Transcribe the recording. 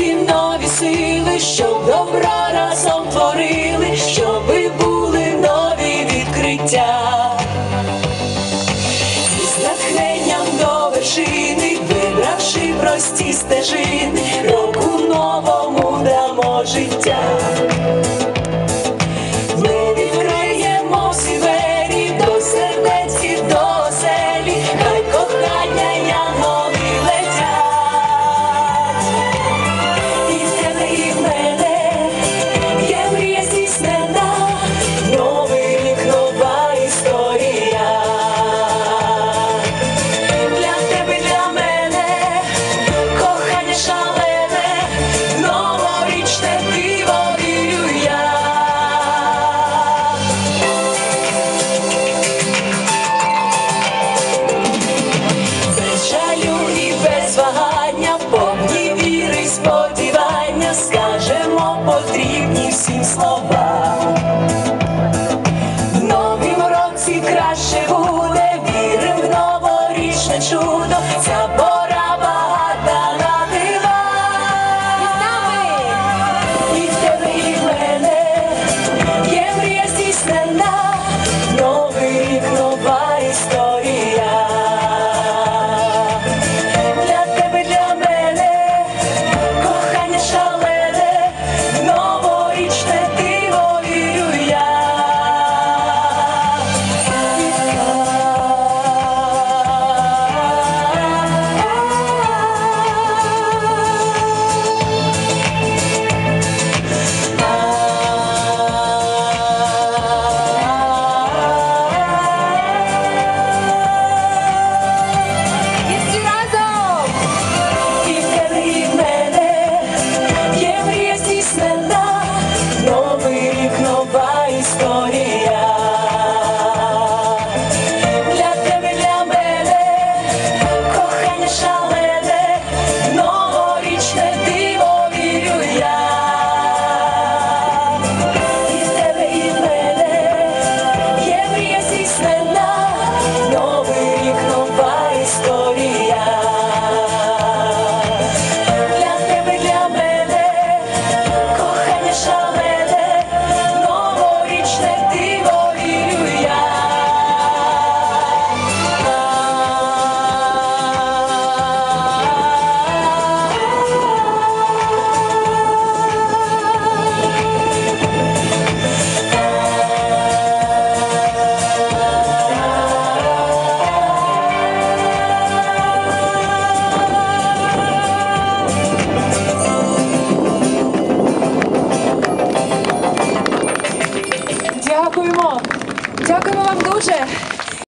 ці нові сили, щоб добро разом творили, щоби були нові відкриття, І з натхненням до вершини, вибравши прості стежини, року новому дамо життя. special believe nobody Дякуємо вам дуже.